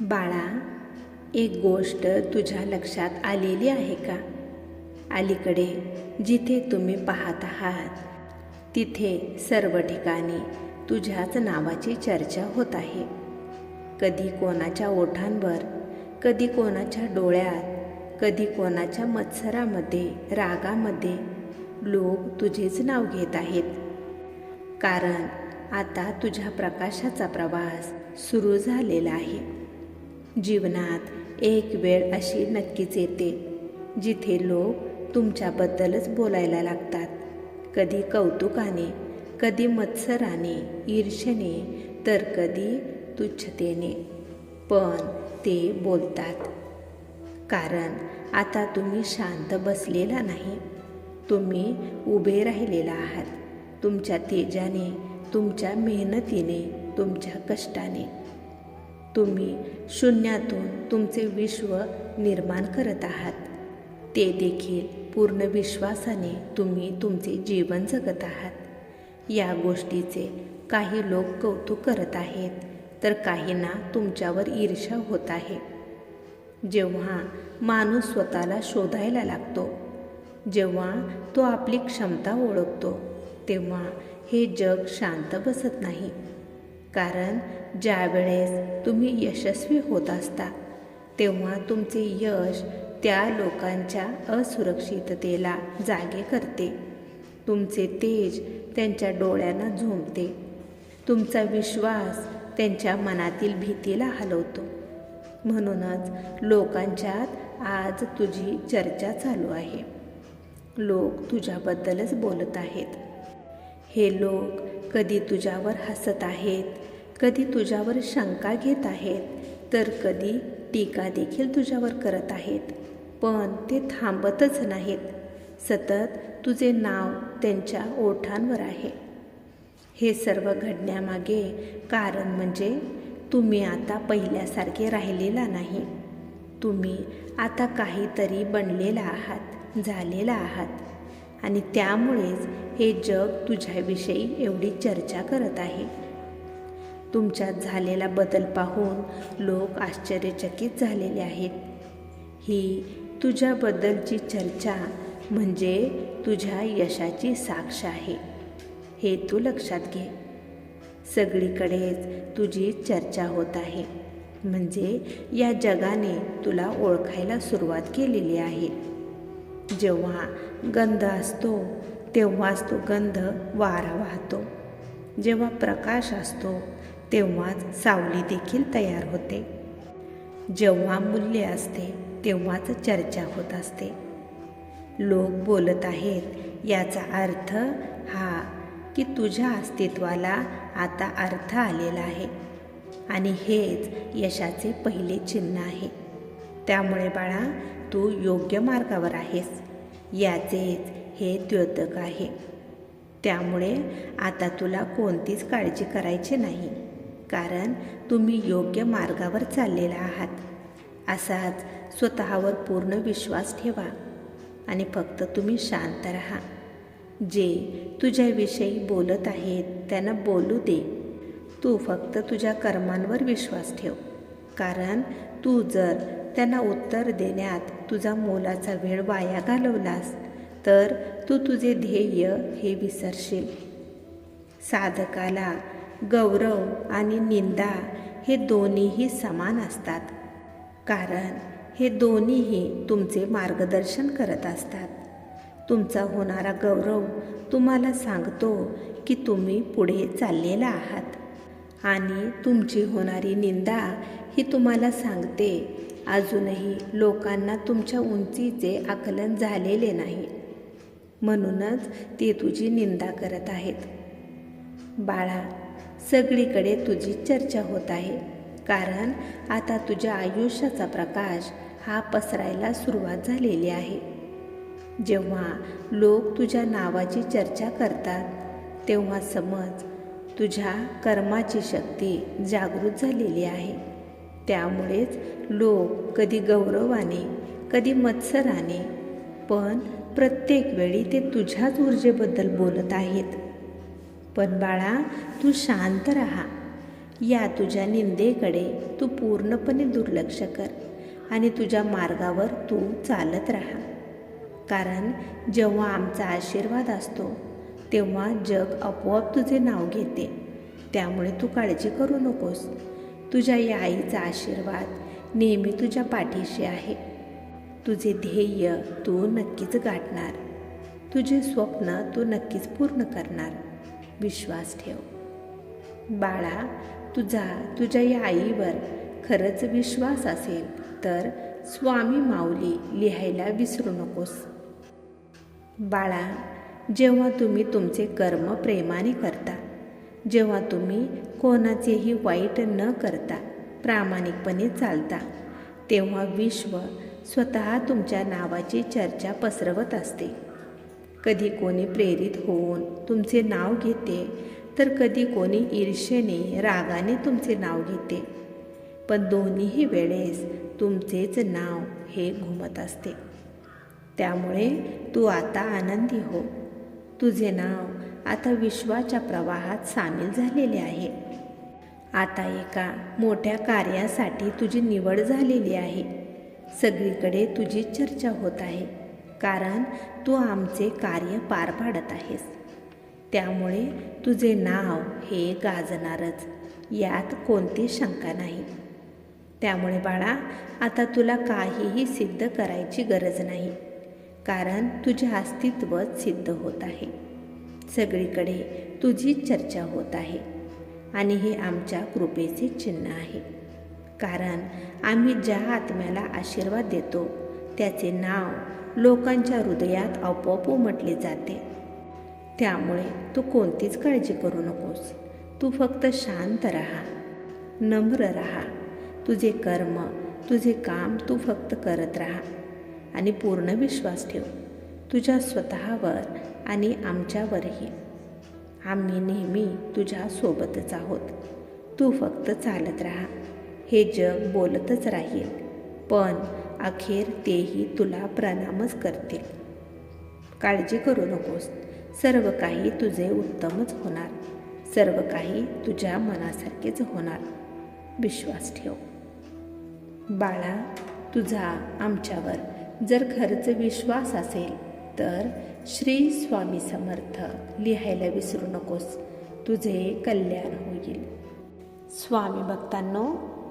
बाळा एक गोष्ट तुझ्या लक्षात आलेली आहे का? अलीकडे जिथे तुम्ही पाहत आहात तिथे सर्व ठिकाणी तुझ्याच नावाची चर्चा होत आहे. कधी कोणाच्या ओठांवर कधी कोणाच्या डोळ्यात कधी कोणाच्या मत्सरामध्ये रागामध्ये लोक तुझेच नाव घेत आहेत. कारण आता तुझ्या प्रकाशाचा प्रवास सुरू झालेला आहे. जीवनात एक वेळ अशी नक्कीच येते जिथे लोक तुमच्याबद्दलच बोलायला लागतात. कधी कौतुकाने कधी मत्सराने ईर्षेने तर कधी तुच्छतेने. पण ते बोलतात. कारण आता तुम्ही शांत बसलेला नाही. तुम्ही उभे राहिलेला आहात. तुमच्या तेजाने तुमच्या मेहनतीने तुमच्या कष्टाने. तुम्ही शून्यातून तुमचे विश्व निर्माण करत आहात. ते देखील पूर्ण विश्वासाने तुम्ही तुमचे जीवन जगत आहात. या गोष्टीचे काही लोक कौतुक करत आहेत तर काहींना तुमच्यावर ईर्षा होत आहे. जेव्हा माणूस स्वतःला शोधायला लागतो जेव्हा तो आपली क्षमता ओळखतो तेव्हा हे जग शांत बसत नाही. कारण ज्यावेळेस तुम्ही यशस्वी होत असता तेव्हा तुमचे यश त्या लोकांच्या असुरक्षिततेला जागे करते. तुमचे तेज त्यांच्या डोळ्यांना झोंबते. तुमचा विश्वास त्यांच्या मनातील भीतीला हलवतो. म्हणूनच लोकांच्यात आज तुझी चर्चा चालू आहे. लोक तुझ्याबद्दलच बोलत आहेत. हे लोक कधी तुझ्यावर हसत आहेत कधी तुझ्यावर शंका घेत आहेत तर कधी टीका देखील तुझ्यावर करत आहेत. पण ते थांबतच नाहीत. सतत तुझे नाव त्यांच्या ओठांवर आहे. हे सर्व घडण्यामागे कारण म्हणजे तुम्ही आता पहिल्यासारखे राहिलेला नाही. तुम्ही आता काहीतरी बनलेला आहात झालेला आहात. आणि त्यामुळेच हे जग तुझ्याविषयी एवढी चर्चा करत आहे. तुमच्यात झालेला बदल पाहून लोक आश्चर्यचकित झालेले आहेत. ही तुझ्याबद्दलची चर्चा म्हणजे तुझ्या यशाची साक्ष आहे. हे तू लक्षात घे. सगळीकडेच तुझी चर्चा होत आहे. म्हणजे या जगाने तुला ओळखायला सुरुवात केलेली आहे. जेव्हा गंध असतो तेव्हाच तो गंध वारा वाहतो. जेव्हा प्रकाश असतो तेव्हाच सावली देखील तयार होते. जेव्हा मूल्य असते तेव्हाच चर्चा होत असते. लोक बोलत आहेत याचा अर्थ हा की तुझ्या अस्तित्वाला आता अर्थ आलेला आहे. आणि हेच यशाचे पहिले चिन्ह आहे. त्यामुळे बाळा तू योग्य मार्गावर आहेस. याचेच हे द्योतक आहे. त्यामुळे आता तुला कोणतीच काळजी करायची नाही. कारण तुम्ही योग्य मार्गावर चाललेला आहात. असाच स्वतःवर पूर्ण विश्वास ठेवा आणि फक्त तुम्ही शांत राहा. जे तुझ्याविषयी बोलत आहेत त्यांना बोलू दे. तू फक्त तुझ्या कर्मांवर विश्वास ठेव. कारण तू जर त्यांना उत्तर देण्यात तुझा मोलाचा वेळ वाया घालवलास तर तू तुझे ध्येय हे विसरशील. साधकाला गौरव आणि निंदा हे दोन्हीही समान असतात. कारण हे दोन्हीही तुमचे मार्गदर्शन करत असतात. तुमचा होणारा गौरव तुम्हाला सांगतो की तुम्ही पुढे चाललेला आहात. आणि तुमची होणारी निंदा ही तुम्हाला सांगते अजूनही लोकांना तुमच्या उंचीचे आकलन झालेले नाही. म्हणूनच ते तुझी निंदा करत आहेत. बाळा सगळीकडे तुझी चर्चा होत आहे. कारण आता तुझ्या आयुष्याचा प्रकाश हा पसरायला सुरुवात झालेली आहे. जेव्हा लोक तुझ्या नावाची चर्चा करतात तेव्हा समज तुझ्या कर्माची शक्ती जागृत झालेली आहे. त्यामुळेच लोक कधी गौरवाने कधी मत्सराने पण प्रत्येक वेळी ते तुझ्याच ऊर्जेबद्दल बोलत आहेत. पण बाळा तू शांत राहा. या तुझ्या निंदेकडे तू पूर्णपणे दुर्लक्ष कर आणि तुझ्या मार्गावर तू चालत राहा. कारण जेव्हा आमचा आशीर्वाद असतो तेव्हा जग आपोआप तुझे नाव घेते. त्यामुळे तू काळजी करू नकोस. तुझ्या या आईचा आशीर्वाद नेहमी तुझ्या पाठीशी आहे. तुझे ध्येय तू नक्कीच गाठणार. तुझे स्वप्न तू नक्कीच पूर्ण करणार. विश्वास ठेव. बाळा तुझा तुझ्या या आईवर खरंच विश्वास असेल तर स्वामी माऊली लिहायला विसरू नकोस. बाळा जेव्हा तुम्ही तुमचे कर्म प्रेमाने करता जेव्हा तुम्ही कोणाचेही वाईट न करता प्रामाणिकपणे चालता तेव्हा विश्व स्वतः तुमच्या नावाची चर्चा पसरवत असते. कधी कोणी प्रेरित होऊन तुमचे नाव घेते तर कधी कोणी ईर्षेने रागाने तुमचे नाव घेते. पण दोन्हीही वेळेस तुमचेच नाव हे घुमत असते. त्यामुळे तू आता आनंदी हो. तुझे नाव आता विश्वाच्या प्रवाहात सामील झालेले आहे. आता एका मोठ्या कार्यासाठी तुझी निवड झालेली आहे. सगळीकडे तुझी चर्चा होत आहे. कारण तू आमचे कार्य पार पाडत आहेस. त्यामुळे तुझे नाव हे गाजणारच यात कोणती शंका नाही. त्यामुळे बाळा आता तुला काहीही सिद्ध करायची गरज नाही कारण तुझे अस्तित्वच सिद्ध होत आहे. सगळीकडे तुझी चर्चा होत आहे आणि हे आमच्या कृपेचे चिन्ह आहे. कारण आम्ही ज्या आत्म्याला आशीर्वाद देतो त्याचे नाव लोकांच्या हृदयात आपोआप उमटले जाते. त्यामुळे तू कोणतीच काळजी करू नकोस. तू फक्त शांत राहा. नम्र राहा. तुझे कर्म तुझे काम तू फक्त करत राहा. आणि पूर्ण विश्वास ठेव. तुझ्या स्वतःवर आणि आमच्यावरही. आम्ही नेहमी तुझ्या सोबतच आहोत. तू फक्त चालत राहा. हे जग बोलतच राहील. पण अखेर तेही तुला प्रणामच करतील. काळजी करू नकोस. सर्व काही तुझे उत्तमच होणार. सर्व काही तुझ्या मनासारखेच होणार. विश्वास ठेव. बाळा तुझा आमच्यावर जर खरंच विश्वास असेल तर श्री स्वामी समर्थ लिहायला विसरू नकोस. तुझे कल्याण होईल. स्वामी भक्तांनो